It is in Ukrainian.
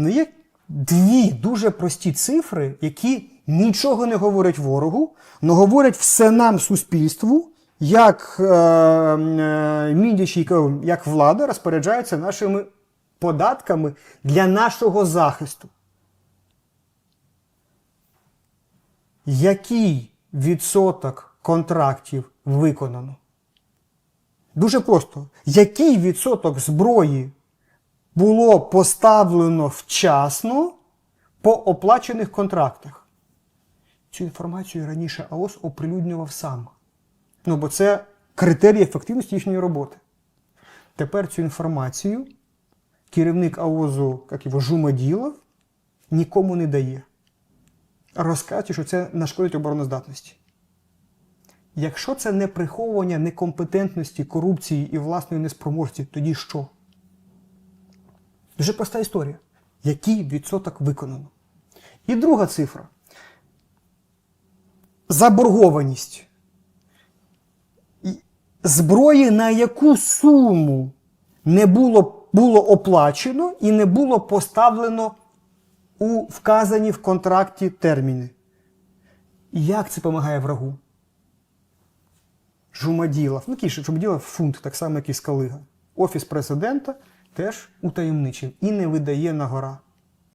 Ну є дві дуже прості цифри, які нічого не говорять ворогу, але говорять все нам, суспільству, як е, е, як влада розпоряджається нашими податками для нашого захисту. Який відсоток контрактів виконано? Дуже просто. Який відсоток зброї було поставлено вчасно по оплачених контрактах? Цю інформацію раніше АОС оприлюднював сам. Ну, бо це критерій ефективності їхньої роботи. Тепер цю інформацію керівник АОЗу, як його Жумаділов, нікому не дає. Розказує, що це нашкодить обороноздатності. Якщо це не приховування некомпетентності, корупції і власної неспроможності, тоді що? Дуже проста історія. Який відсоток виконано? І друга цифра. Заборгованість. Зброї, на яку суму не було, було оплачено і не було поставлено у вказані в контракті терміни. Як це допомагає врагу? Жумаділов, ну же Жумаділов фунт, так само, як і Скалига. Офіс президента теж утаємничив і не видає на гора.